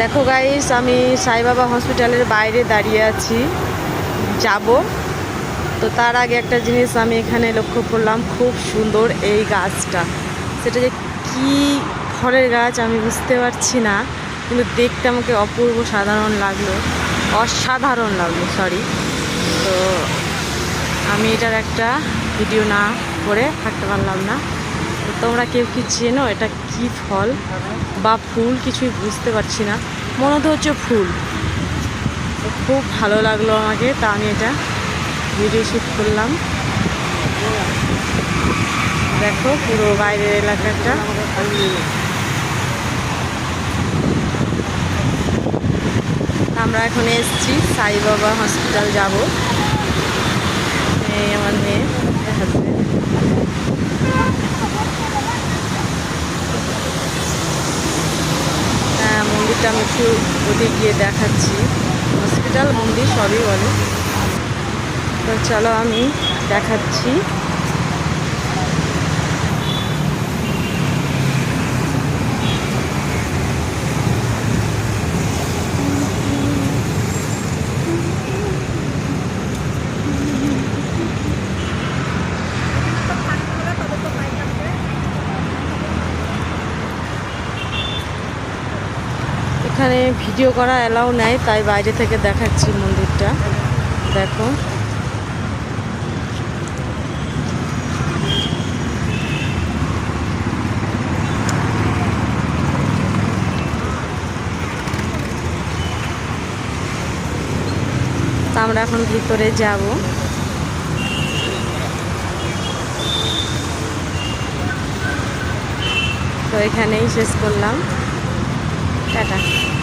দেখো গাইস আমি সাইবাবা হসপিটালের বাইরে দাঁড়িয়ে আছি। যাব। তো তার আগে একটা জিনিস আমি এখানে লক্ষ্য করলাম, খুব সুন্দর এই গাছটা। সেটা যে কি ফলের গাছ আমি বুঝতে পারছি না, কিন্তু দেখতে আমাকে অপূর্ব সাধারণ লাগল। অসাধারণ লাগল সরি তো আমি এটার একটা ভিডিও না করে থাকতে পারলাম না। তোমরা কেউ কি চেনো এটা কি ফল বা ফুল? কিছুই বুঝতে পারছি না। মনে তো হচ্ছে ফুল। খুব ভালো লাগল আমাকে, তা আমি এটা ভিডিও শ্যুট করলাম। দেখো পুরো বাইরের এলাকাটা। আমরা এখন এসেছি সাই বাবা হসপিটাল যাব এই আমার মেয়ে husband। হ্যাঁ মন্দিরটা আমি একটু ওদিকে গিয়ে দেখাচ্ছি। হসপিটাল মন্দির সবই বলে। তো চলো আমি দেখাচ্ছি। এখানে ভিডিও করা অ্যালাউ নেই, তাই বাইরে থেকে দেখাচ্ছি মন্দিরটা। দেখো। আমরা এখন ভিতরে যাব। তো এখানেই শেষ করলাম। টাটা।